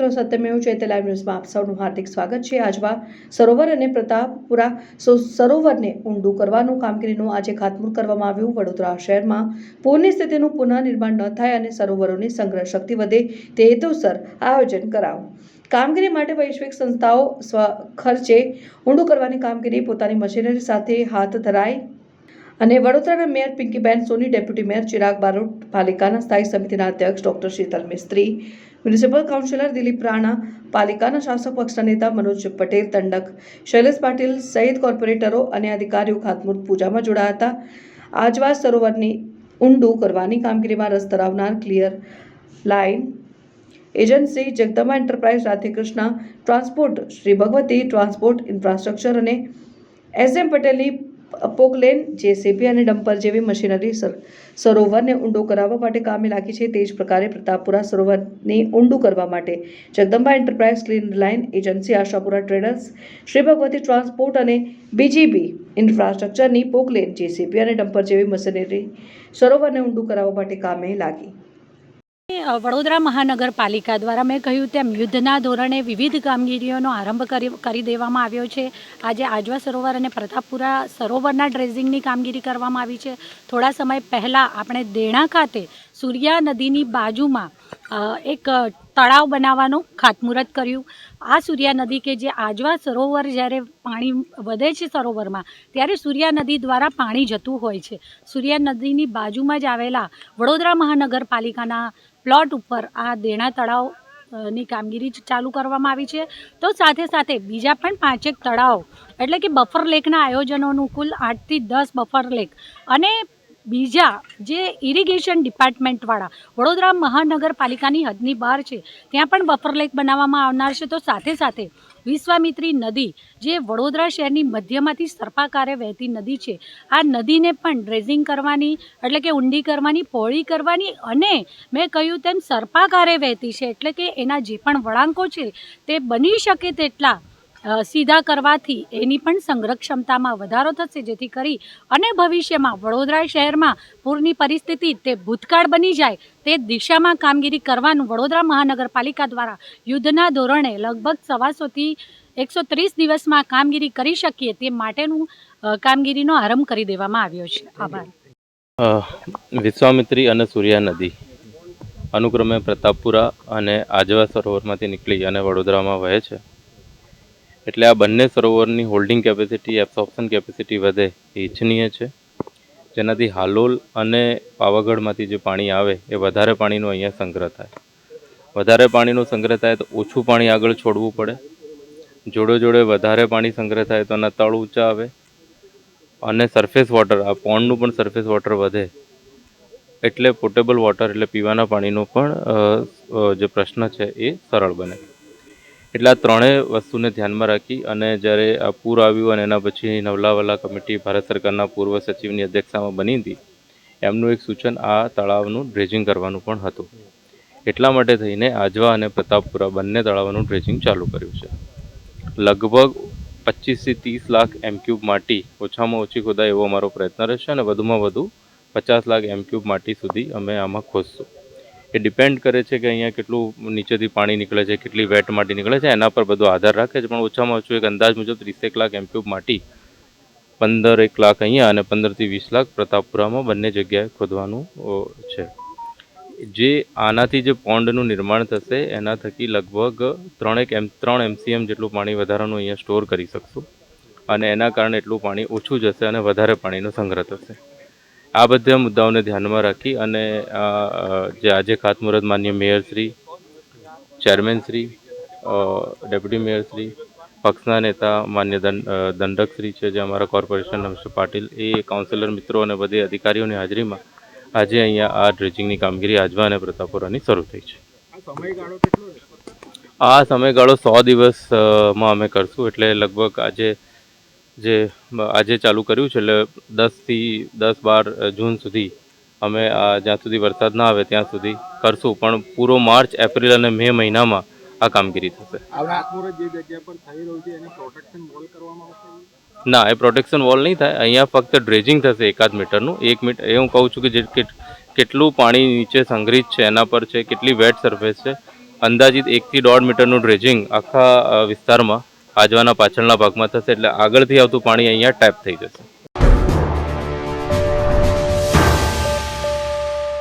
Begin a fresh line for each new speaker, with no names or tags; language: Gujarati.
મિત્રો, સત્યમેવ જયતે લાઈવ ન્યૂઝમાં આપ સૌનું હાર્દિક સ્વાગત છે. આજવા સરોવર અને પ્રતાપપુરા સરોવરને ઊંડું કરવાનું કામગીરીનું આજે ખાતમુહૂર્ત કરવામાં આવ્યું. વડોદરા શહેરમાં પૂરની સ્થિતિનું પુનઃનિર્માણ ન થાય અને સરોવરોની સંગ્રહ શક્તિ વધે તે હેતુસર આયોજન કરાવું કામગીરી માટે વૈશ્વિક સંસ્થાઓ સ્વ, ખર્ચે ઊંડું કરવાની કામગીરી પોતાની મશીનરી સાથે હાથ ધરાઈ અને વડોદરાના mayor Pinkiben Soni, deputy mayor Chirag Barot, પાલિકાના સ્થાયી સમિતિના અધ્યક્ષ doctor Sheetal Mistry, municipal councillor Dilip Rana, પાલિકાના શાસક પક્ષના નેતા મનોજ પટેલ તંડક, શૈલેષ પાટીલ સહિત કોર્પોરેટરો અને અધિકારીઓ ખાતમુહૂર્ત પૂજામાં જોડાયા હતા. આજવા સરોવરની ઊંડું કરવાની કામગીરીમાં રસ ધરાવનાર clear line agency Jagdamba enterprise Radhekrishna, transport Shri Bhagwati, transport infrastructure અને એસ એમ પટેલની પોકલેન જેસીબી અને ડમ્પર જેવી મશીનરી સર, સરોવરને ઊંડો કરાવવા માટે કામે લાગી છે, તે જ પ્રકારે પ્રતાપપુરા સરોવરને ઊંડું કરવા માટે. Jagdamba enterprise clean line agency Ashapura traders, Shri Bhagwati transport અને બીજીબી ઇન્ફ્રાસ્ટ્રક્ચરની પોકલેન જેસીબી અને ડમ્પર જેવી મશીનરી સરોવરને ઊંડું કરાવવા માટે કામે લાગી.
વડોદરા મહાનગરપાલિકા દ્વારા મેં કહ્યું તેમ યુદ્ધના ધોરણે વિવિધ કામગીરીઓનો આરંભ કરી દેવામાં આવ્યો છે. આજે આજવા સરોવર અને પ્રતાપપુરા સરોવરના ડ્રેઝિંગની કામગીરી કરવામાં આવી છે. થોડા સમય પહેલાં આપણે દેણા ખાતે સૂર્યા નદીની બાજુમાં એક તળાવ બનાવવાનું ખાતમુહૂર્ત કર્યું. આ સૂર્યા નદી કે જે આજવા સરોવર જ્યારે પાણી વધે છે સરોવરમાં, ત્યારે સૂર્યા નદી દ્વારા પાણી જતું હોય છે. સૂર્યા નદીની બાજુમાં જ આવેલા વડોદરા મહાનગરપાલિકાના પ્લોટ ઉપર આ દેણા તળાવની કામગીરી ચાલુ કરવામાં આવી છે. તો સાથે સાથે બીજા પણ પાંચેક તળાવ, એટલે કે બફર લેકના આયોજનોનું કુલ આઠથી દસ બફર લેક અને બીજા જે ઇરિગેશન ડિપાર્ટમેન્ટવાળા વડોદરા મહાનગરપાલિકાની હદની બહાર છે, ત્યાં પણ બફર લેક બનાવવામાં આવનાર છે. તો સાથે સાથે વિશ્વામિત્રી નદી, જે વડોદરા શહેરની મધ્યમાંથી સર્પાકારે વહેતી નદી છે, આ નદીને પણ ડ્રેઝિંગ કરવાની, એટલે કે ઊંડી કરવાની, પહોળી કરવાની અને મેં કહ્યું તેમ સર્પાકારે વહેતી છે, એટલે કે એના જે પણ વળાંકો છે, તે બની શકે તેટલા સીધા કરવાથી એની પણ સંગ્રહ ક્ષમતામાં વધારો થશે, જેથી કરી અને ભવિષ્યમાં વડોદરા શહેરમાં પૂરની પરિસ્થિતિ તે ભૂતકાળ બની જાય તે દિશામાં કામગીરી કરવાનું વડોદરા મહાનગરપાલિકા દ્વારા યુદ્ધના ધોરણે લગભગ સવાસોથી એકસો ત્રીસ દિવસમાં કામગીરી કરી શકીએ તે માટેનું કામગીરીનો આરંભ કરી દેવામાં આવ્યો છે. આભાર.
વિશ્વામિત્રી અને સૂર્યા નદી અનુક્રમે પ્રતાપપુરા અને આજવા સરોવરમાંથી નીકળી અને વડોદરામાં વહે છે. એટલે આ બંને સરોવરની હોલ્ડિંગ કેપેસિટી એબ્સોર્પ્શન કેપેસિટી વધે એ ઇચ્છનીય છે. જેનાથી હાલોલ અને પાવાગઢમાંથી જે પાણી આવે એ વધારે પાણીનો અહીંયા સંગ્રહ થાય. વધારે પાણીનો સંગ્રહ થાય તો ઓછું પાણી આગળ છોડવું પડે. જોડે જોડે વધારે પાણી સંગ્રહ થાય તો એના તળ ઊંચા આવે. અને સરફેસ વોટર આ પોન્ડનું પણ સરફેસ વોટર વધે. એટલે પોર્ટેબલ વોટર એટલે પીવાના પાણીનો પણ જે પ્રશ્ન છે એ સરળ બને. એટલે આ ત્રણેય વસ્તુને ધ્યાનમાં રાખી અને જ્યારે આ પૂર આવ્યું અને એના પછી નવલાવાલા કમિટી ભારત સરકારના પૂર્વ સચિવની અધ્યક્ષતામાં બની હતી, એમનું એક સૂચન આ તળાવનું ડ્રેજિંગ કરવાનું પણ હતું. એટલા માટે થઈને આજવા અને પ્રતાપપુરા બંને તળાવોનું ડ્રેજિંગ ચાલુ કર્યું છે. લગભગ પચીસથી ત્રીસ લાખ એમક્યુબ માટી ઓછામાં ઓછી ખોદાય એવો અમારો પ્રયત્ન રહેશે અને વધુમાં વધુ પચાસ લાખ એમક્યુબ માટી સુધી અમે આમાં ખોદશું. એ ડિપેન્ડ કરે છે કે અહીંયા કેટલું નીચેથી પાણી નીકળે છે, કેટલી વેટ માટી નીકળે છે, એના પર બધો આધાર રાખે છે. પણ ઓછામાં ઓછું એક અંદાજ મુજબ ત્રીસેક લાખ એમક્યુબ માટી પંદર એક લાખ અહીંયા અને પંદરથી વીસ લાખ પ્રતાપપુરામાં બંને જગ્યાએ ખોદવાનું છે. જે આનાથી જે પોન્ડનું નિર્માણ થશે, એના થકી લગભગ ત્રણેક એમ, ત્રણ એમસીએમ જેટલું પાણી વધારાનું અહીંયા સ્ટોર કરી શકશું. અને એના કારણે એટલું પાણી ઓછું જશે અને વધારે પાણીનો સંગ્રહ થશે. આ બધા મુદ્દાઓને ધ્યાનમાં રાખી અને જે આજે ખાતમુહૂર્ત માન્ય મેયરશ્રી ચેરમેનશ્રી ડેપ્યુટી મેયરશ્રી પક્ષના નેતા માન્ય દંડ દંડકશ્રી છે જે અમારા કોર્પોરેશન મિસ્ટર પાટીલ એ કાઉન્સિલર મિત્રો અને બધી અધિકારીઓની હાજરીમાં આજે અહીંયા આ ડ્રેજિંગની કામગીરી આજવા અને પ્રતાપપુરાની શરૂ થઈ છે? આ સમયગાળો સો દિવસમાં અમે કરશું એટલે લગભગ આજે જે આજે ચાલુ કર્યું છે એટલે દસથી દસ બાર જૂન સુધી અમે આ જ્યાં સુધી વરસાદ ના આવે ત્યાં સુધી કરશું. પણ પૂરો માર્ચ એપ્રિલ અને મે મહિનામાં આ કામગીરી થશે. ના એ પ્રોટેક્શન વોલ નહીં થાય. અહીંયા ફક્ત ડ્રેજિંગ થશે એકાદ મીટરનું. એક મીટર એ હું કહું છું કે જે કેટ- કેટલું પાણી નીચે સંગ્રહિત છે એના પર છે કેટલી વેટ સરફેસ છે. અંદાજિત એકથી દોઢ મીટરનું ડ્રેજિંગ આખા વિસ્તારમાં આજવાના પાછળના ભાગમાં થશે એટલે આગળથી આવતું પાણી અહીંયા ટેપ થઈ જશે.